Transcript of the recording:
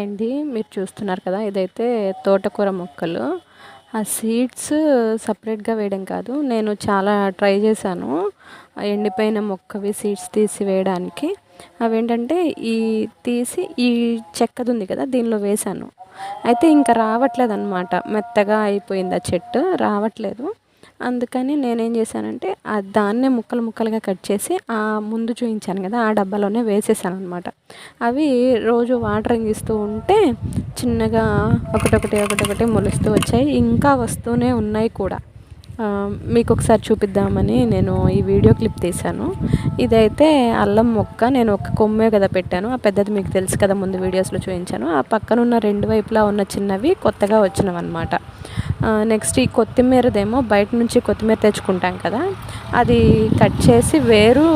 అండి. మీరు చూస్తున్నారు కదా ఇదైతే తోటకూర మొక్కలు. ఆ సీడ్స్ సపరేట్గా వేయడం కాదు నేను చాలా ట్రై చేశాను. ఎండిపోయిన మొక్కవి సీడ్స్ తీసి వేయడానికి. అవేంటంటే ఈ తీసి ఈ చెక్కది ఉంది కదా దీనిలో వేశాను. అయితే ఇంకా రావట్లేదు అనమాట మెత్తగా అయిపోయింది ఆ చెట్టు. రావట్లేదు. అందుకని నేనేం చేశానంటే ఆ దాన్నే ముక్కలు ముక్కలుగా కట్ చేసి ఆ ముందు చూపించాను కదా ఆ డబ్బాలోనే వేసేసాను అనమాట అవి రోజు వాటరింగ్ ఇస్తూ ఉంటే చిన్నగా ఒకటొకటి ఒకటొకటి మొలుస్తూ వచ్చాయి. ఇంకా వస్తూనే ఉన్నాయి కూడా. మీకు ఒకసారి చూపిద్దామని నేను ఈ వీడియో క్లిప్ తీశాను. ఇదైతే అల్లం మొక్క నేను ఒక కొమ్మే కదా పెట్టాను. ఆ పెద్దది మీకు తెలుసు కదా ముందు వీడియోస్లో చూపించాను ఆ పక్కన ఉన్న రెండు వైపులా ఉన్న చిన్నవి కొత్తగా వచ్చినవి అనమాట నెక్స్ట్ ఈ కొత్తిమీరదేమో బయట నుంచి కొత్తిమీర తెచ్చుకుంటాం కదా అది కట్ చేసి వేరు